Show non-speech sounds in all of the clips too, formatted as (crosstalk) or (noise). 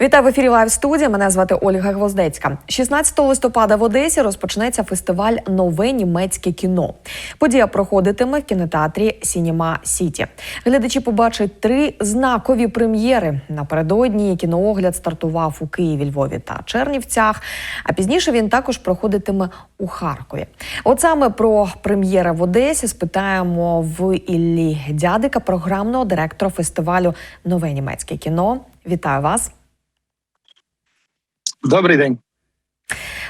Вітаю в ефірі Лайв студія. Мене звати Ольга Гвоздецька. 16 листопада в Одесі розпочнеться фестиваль Нове німецьке кіно. Подія проходитиме в кінотеатрі Сінема Сіті. Глядачі побачать три знакові прем'єри. Напередодні кіноогляд стартував у Києві, Львові та Чернівцях. А пізніше він також проходитиме у Харкові. От саме про прем'єри в Одесі спитаємо в Іллі Дядика, програмного директора фестивалю Нове німецьке кіно. Вітаю вас. Добрий день.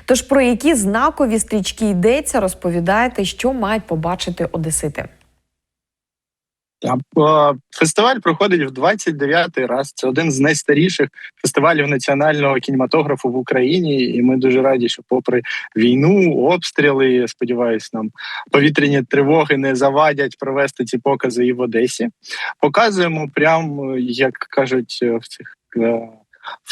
Тож про які знакові стрічки йдеться, розповідаєте, що мають побачити одесити. Фестиваль проходить в 29-й раз. Це один з найстаріших фестивалів національного кінематографу в Україні. І ми дуже раді, що, попри війну, обстріли, сподіваюсь, нам повітряні тривоги не завадять провести ці покази і в Одесі. Показуємо прям, як кажуть, в цих.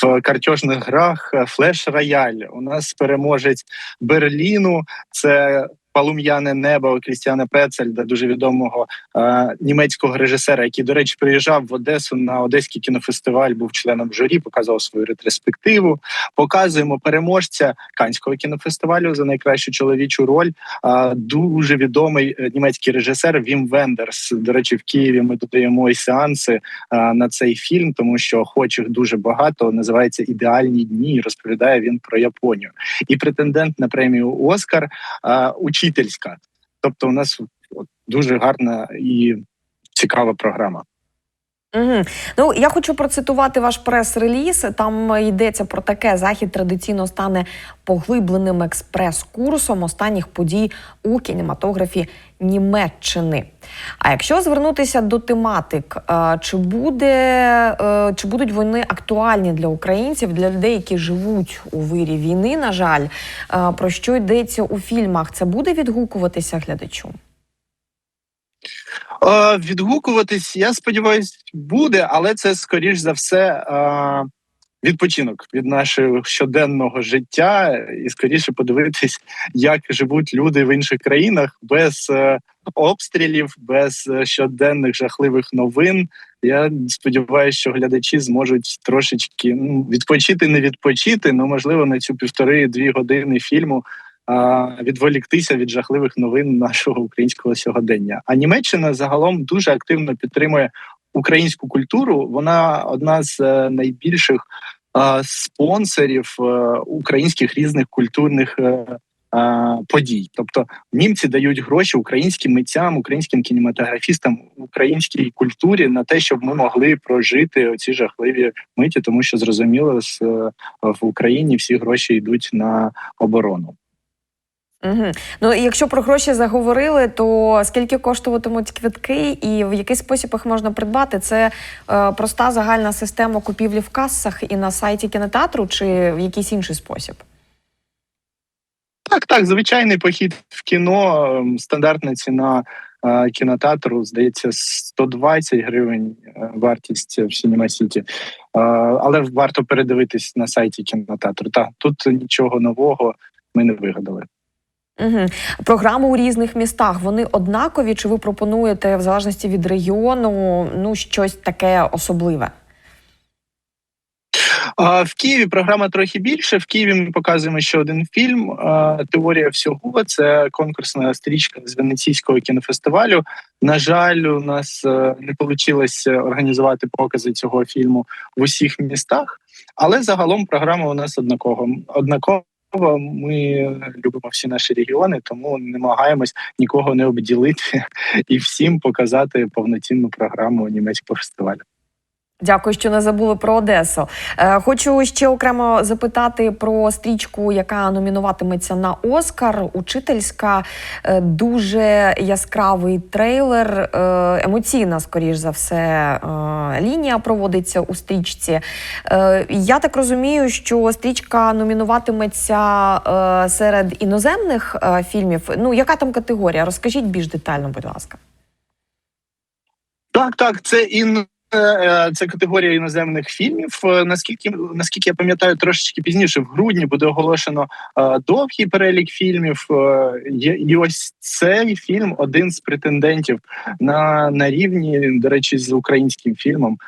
Е, В картежних грах флеш рояль. У нас переможець Берліну. Це Полум'яне небо Крістіана Пецельда, дуже відомого е, німецького режисера, який, до речі, приїжджав в Одесу на Одеський кінофестиваль, був членом журі, показував свою ретроспективу. Показуємо переможця Канського кінофестивалю за найкращу чоловічу роль. Е, дуже відомий е, німецький режисер Вім Вендерс. До речі, в Києві ми додаємо і сеанси е, на цей фільм, тому що охочих дуже багато. Називається Ідеальні дні. Розповідає він про Японію. І претендент на премію Оскар е, учительська. Тобто, у нас дуже гарна і цікава програма. Угу. Ну я хочу процитувати ваш прес-реліз. Там йдеться про таке: захід традиційно стане поглибленим експрес-курсом останніх подій у кінематографі Німеччини. А якщо звернутися до тематик, е, чи буде е, чи будуть вони актуальні для українців, для людей, які живуть у вирі війни? На жаль, Е, про що йдеться у фільмах? Це буде відгукуватися глядачу? Е, відгукуватись, я сподіваюся, буде, але це скоріш за все е, відпочинок від нашого щоденного життя, і скоріше подивитись, як живуть люди в інших країнах без е, обстрілів, без щоденних жахливих новин. Я сподіваюся, що глядачі зможуть трошечки ну, відпочити, не відпочити, ну можливо, на цю півтори-дві години фільму відволіктися від жахливих новин нашого українського сьогодення. А Німеччина загалом дуже активно підтримує українську культуру. Вона одна з е, найбільших спонсорів е, українських різних культурних. е, Подій, тобто німці дають гроші українським митцям, українським кінематографістам, українській культурі на те, щоб ми могли прожити оці жахливі миті, тому що зрозуміло, в Україні всі гроші йдуть на оборону. Угу. Ну якщо про гроші заговорили, то скільки коштуватимуть квитки, і в який спосіб їх можна придбати? Це е, проста загальна система купівлі в касах і на сайті кінотеатру, чи в якийсь інший спосіб? Так, так, звичайний похід в кіно, ем, стандартна ціна е, кінотеатру, здається, 120 гривень е, вартість в Сінема Сіті. Е, але варто передивитись на сайті кінотеатру. Так, тут нічого нового ми не вигадали. Угу. Програми у різних містах вони однакові, чи ви пропонуєте в залежності від регіону ну щось таке особливе? В Києві програма трохи більше. В Києві ми показуємо ще один фільм. Теорія всього це конкурсна стрічка з Венеційського кінофестивалю. На жаль, у нас е, не вийшло організувати покази цього фільму в усіх містах, але загалом програма у нас однакова. Однакова. Ми любимо всі наші регіони, тому намагаємось нікого не обділити (laughs) і всім показати повноцінну програму німецького фестивалю. Дякую, що не забули про Одесу. Е, хочу ще окремо запитати про стрічку, яка номінуватиметься на Оскар. Учительська е, дуже яскравий трейлер, е, емоційна, скоріш за все, лінія проводиться у стрічці. Я так розумію, що стрічка номінуватиметься серед іноземних фільмів. Ну, яка там категорія? Розкажіть більш детально, будь ласка. Так, так, це ін. Е, Це категорія іноземних фільмів. Е, Наскільки наскільки я пам'ятаю, трошечки пізніше в грудні буде оголошено е, довгий перелік фільмів. І ось цей фільм один з претендентів на, на рівні, до речі, з українським фільмом.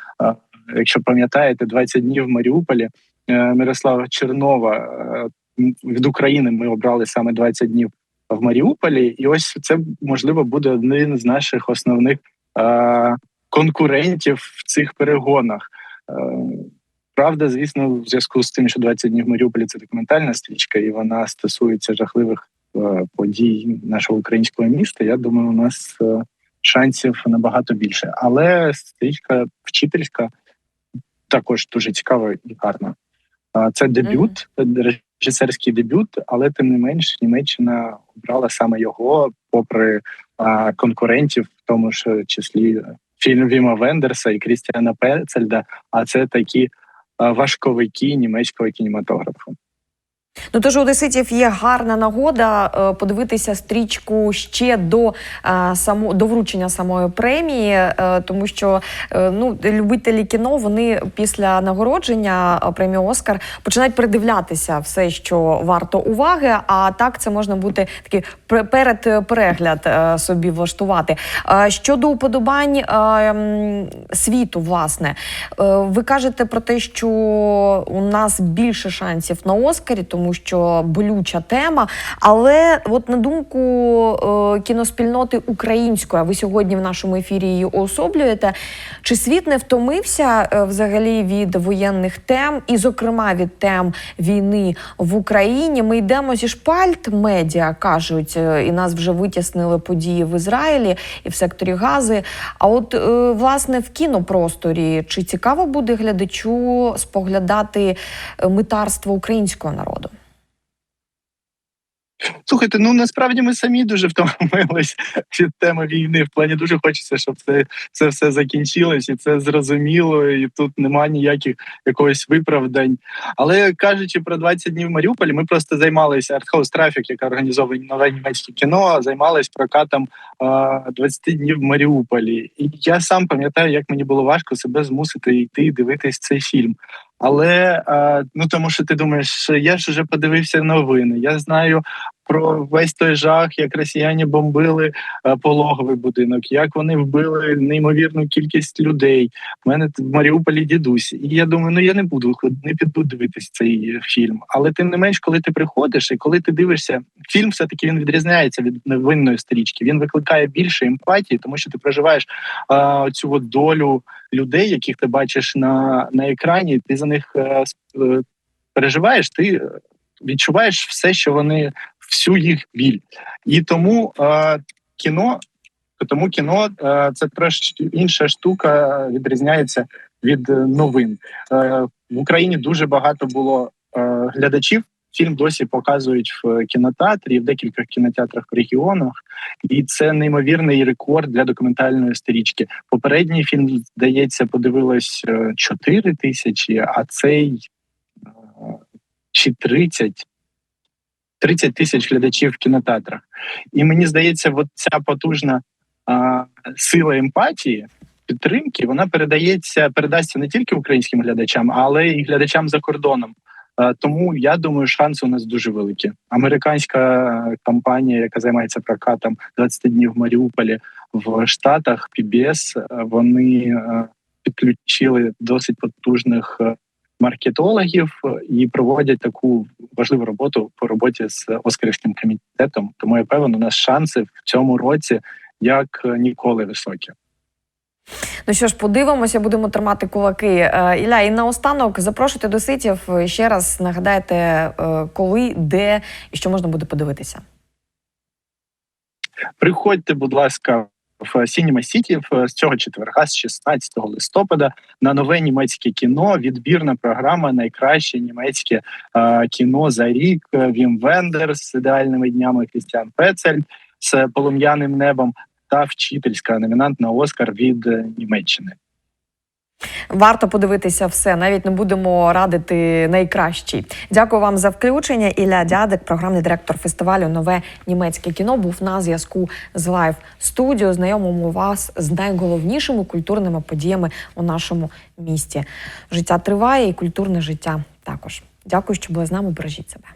якщо пам'ятаєте, 20 днів в Маріуполі Мирослава Чернова від України. Ми обрали саме 20 днів в Маріуполі, і ось це можливо буде один з наших основних конкурентів в цих перегонах. Е, Правда, звісно, в зв'язку з тим, що 20 днів в Маріуполі це документальна стрічка, і вона стосується жахливих е, подій нашого українського міста. Я думаю, у нас е, шансів набагато більше. Але стрічка вчительська також дуже цікава і гарна. Це дебют, режисерський дебют, але тим не менш Німеччина обрала саме його, попри конкурентів, в тому ж числі фільм Віма Вендерса і Крістіана Пецельда. А це такі важковики німецького кінематографу. Ну тож у одеситів є гарна нагода е, подивитися стрічку ще до е, само до вручення самої премії, е, тому що ну любителі кіно вони після нагородження премії Оскар починають придивлятися все, що варто уваги. А так це можна бути такий перед перегляд собі влаштувати. Щодо уподобань світу, власне, ви кажете про те, що у нас більше шансів на Оскарі, тому що болюча тема. Але, от на думку е, кіноспільноти української, а ви сьогодні в нашому ефірі її уособлюєте, чи світ не втомився е, взагалі від воєнних тем, і, зокрема, від тем війни в Україні? Ми йдемо зі шпальт медіа, кажуть, е, і нас вже витіснили події в Ізраїлі і в секторі Гази. А от е, власне в кінопросторі чи цікаво буде глядачу споглядати е, митарство українського народу? Слухайте, ну насправді ми самі дуже втомились (laughs) від теми війни. В плані дуже хочеться, щоб це, це все закінчилось, і це зрозуміло, і тут немає ніяких якогось виправдань. Але кажучи про 20 днів в Маріуполі, ми просто займалися артхаус трафік, яка організовує нове німецьке кіно. Займались прокатом а, 20 днів в Маріуполі. І я сам пам'ятаю, як мені було важко себе змусити йти дивитись цей фільм. Але ну тому, що ти думаєш, я ж вже подивився новини. Я знаю про весь той жах, як росіяни бомбили е, пологовий будинок, як вони вбили неймовірну кількість людей. У мене в Маріуполі дідусь, і я думаю, ну я не буду не піду дивитись цей фільм. Але тим не менш, коли ти приходиш і коли ти дивишся, фільм все таки він відрізняється від невинної стрічки. Він викликає більше емпатії, тому що ти проживаєш а, цю от долю людей, яких ти бачиш на, на екрані. Ти за них е, е, переживаєш, ти відчуваєш все, що вони всю їх біль. І тому е, кіно, тому кіно е, це трошки інша штука, відрізняється від е, новин. Е, в Україні дуже багато було е, глядачів. Фільм досі показують в кінотеатрі, в декількох кінотеатрах в регіонах, і це неймовірний рекорд для документальної стрічки. Попередній фільм, здається, подивилось е, 4 тисячі, а цей е, чи 30. 30 тисяч глядачів в кінотеатрах. І мені здається, от ця потужна а, сила емпатії, підтримки, вона передається, передасться не тільки українським глядачам, але й глядачам за кордоном. А, тому я думаю, шанси у нас дуже великі. Американська компанія, яка займається прокатом 20 днів в Маріуполі в Штатах, PBS, е, вони е, підключили досить потужних. е, маркетологів е, і проводять таку важливу роботу по роботі з Оскарівським комітетом. Тому я певен, у нас шанси в цьому році як е, ніколи високі. Ну що ж, подивимося, будемо тримати кулаки. Е, Ілля, і наостанок запрошуйте до ситів. Ще раз нагадайте, е, коли, де і що можна буде подивитися. Приходьте, будь ласка, в Сініма Сіті з цього четверга, з 16 листопада, на нове німецьке кіно. Відбірна програма Найкраще німецьке е, кіно за рік. Вім Вендерс з ідеальними днями Крістіан Пецель з полум'яним небом та вчительська номінант на Оскар від е, Німеччини. Варто подивитися все, навіть не будемо радити найкращий. Дякую вам за включення. Ілля Дядик, програмний директор фестивалю Нове німецьке кіно, був на зв'язку з Лайв студіо. Знайомимо вас з найголовнішими культурними подіями у нашому місті. Життя триває, і культурне життя також. Дякую, що були з нами. Бережіть себе.